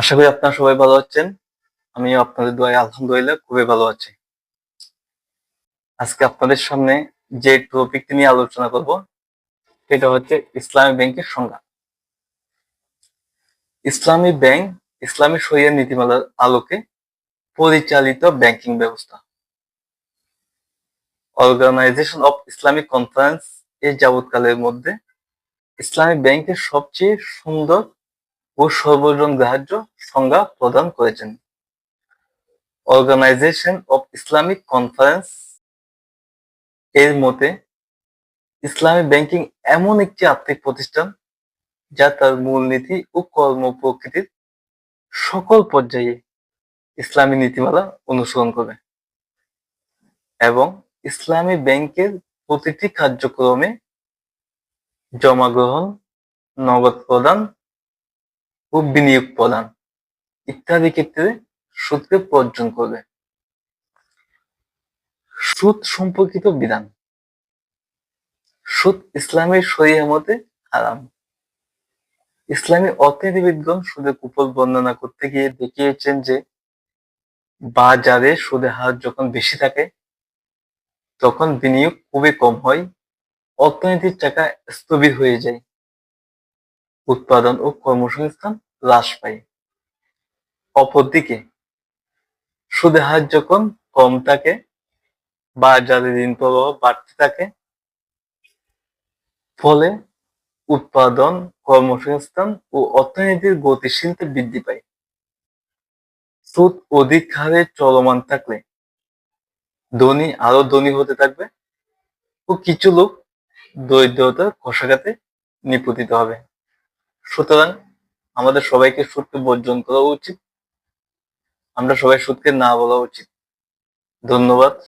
আশা করি আপনারা সবাই ভালো আছেন। আমিও আপনাদের দোয়ায় আলহামদুলিল্লাহ খুবই ভালো আছি। আজকে আপনাদের সামনে যে টপিকটি নিয়ে আলোচনা করব, সেটা হচ্ছে ইসলামী ব্যাংকের সংজ্ঞা। ইসলামী ব্যাংক, ইসলামী শরিয়া নীতিমালার আলোকে পরিচালিত ব্যাংকিং ব্যবস্থা। অর্গানাইজেশন অফ ইসলামিক কনফারেন্স এর যাবৎকালের মধ্যে ইসলামী ব্যাংকের সবচেয়ে সুন্দর ও সর্বজন গ্রাহ্য সংজ্ঞা প্রদান করেছেন। অর্গানাইজেশন অফ ইসলামিক কনফারেন্স এর মতে, ইসলামী ব্যাংকিং এমন একটি আর্থিক প্রতিষ্ঠান যা তার মূলনীতি ও কর্ম প্রকৃতির সকল পর্যায়ে ইসলামী নীতিমালা অনুসরণ করে এবং ইসলামী ব্যাংকের প্রতিটি কার্যক্রমে জমা গ্রহণ, নগদ প্রদান ও বিনিয়োগ প্রদান ইত্যাদি ক্ষেত্রে সুদকে বর্জন করবে। সুদ সম্পর্কিত বিধান। সুদ ইসলামের শরীরের মতে হারাম। ইসলামী অর্থনীতিবিদগণ সুদের কুফল বর্ণনা করতে গিয়ে দেখিয়েছেন যে, বাজারে সুদের হার যখন বেশি থাকে, তখন বিনিয়োগ খুবই কম হয়, অর্থনীতির টাকা স্থবির হয়ে যায়। উৎপাদন ও কর্মসংস্থান হ্রাস পায়। অপরদিকে সুদের হার যখন কম থাকে, বাজারে ঋণ প্রবাহ বাড়তে থাকে, ফলে উৎপাদন, কর্মসংস্থান ও অর্থনীতির গতিশীলতা বৃদ্ধি পায়। সুদ অধিক হারে চলমান থাকলে ধনী আরও ধনী হতে থাকবে ও কিছু লোক দরিদ্রতার কষাঘাতে নিপতিত হবে। সুতরাং আমাদের সবাইকে সুদকে বর্জন করা উচিত। আমরা সবাই সুদকে না বলা উচিত। ধন্যবাদ।